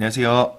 안녕하세요.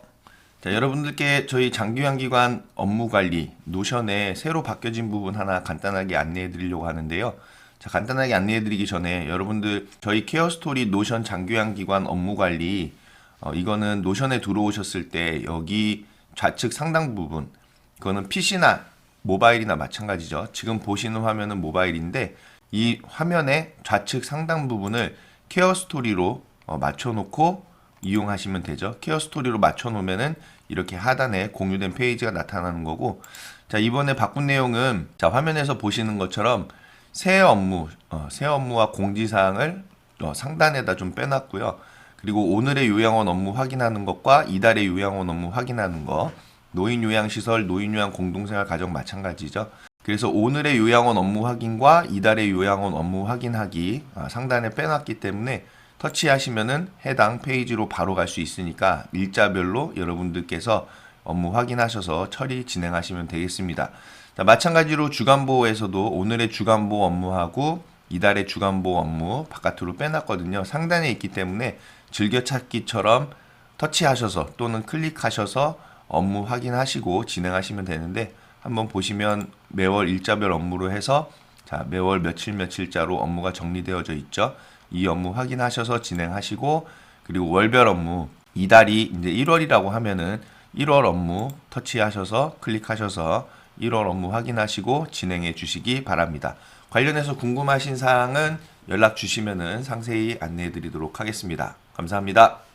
자, 여러분들께 저희 장기환기관 업무 관리 노션에 새로 바뀌어진 부분 하나 간단하게 안내해 드리려고 하는데요. 자, 간단하게 안내해 드리기 전에 여러분들 저희 케어 스토리 노션 장기환기관 업무 관리 어, 이거는 노션에 들어오셨을 때 여기 좌측 상당 부분 그거는 PC나 모바일이나 마찬가지죠. 지금 보시는 화면은 모바일인데 이 화면의 좌측 상당 부분을 케어 스토리로 어, 맞춰놓고 이용하시면 되죠. 케어 스토리로 맞춰놓으면은 이렇게 하단에 공유된 페이지가 나타나는 거고, 자 이번에 바꾼 내용은 자 화면에서 보시는 것처럼 새 업무, 어, 새 업무와 공지사항을 어, 상단에다 좀 빼놨고요. 그리고 오늘의 요양원 업무 확인하는 것과 이달의 요양원 업무 확인하는 것, 노인 요양시설, 노인 요양 공동생활 가정 마찬가지죠. 그래서 오늘의 요양원 업무 확인과 이달의 요양원 업무 확인하기 아, 상단에 빼놨기 때문에 터치하시면은 해당 페이지로 바로 갈 수 있으니까 일자별로 여러분들께서 업무 확인하셔서 처리 진행하시면 되겠습니다. 자, 마찬가지로 주간보호에서도 오늘의 주간보호 업무하고 이달의 주간보호 업무 바깥으로 빼놨거든요. 상단에 있기 때문에 즐겨찾기처럼 터치하셔서 또는 클릭하셔서 업무 확인하시고 진행하시면 되는데 한번 보시면 매월 일자별 업무로 해서 자, 매월 며칠 며칠자로 업무가 정리되어져 있죠. 이 업무 확인하셔서 진행하시고 그리고 월별 업무 이달이 이제 1월이라고 하면은 1월 업무 터치하셔서 클릭하셔서 1월 업무 확인하시고 진행해 주시기 바랍니다. 관련해서 궁금하신 사항은 연락 주시면은 상세히 안내해 드리도록 하겠습니다. 감사합니다.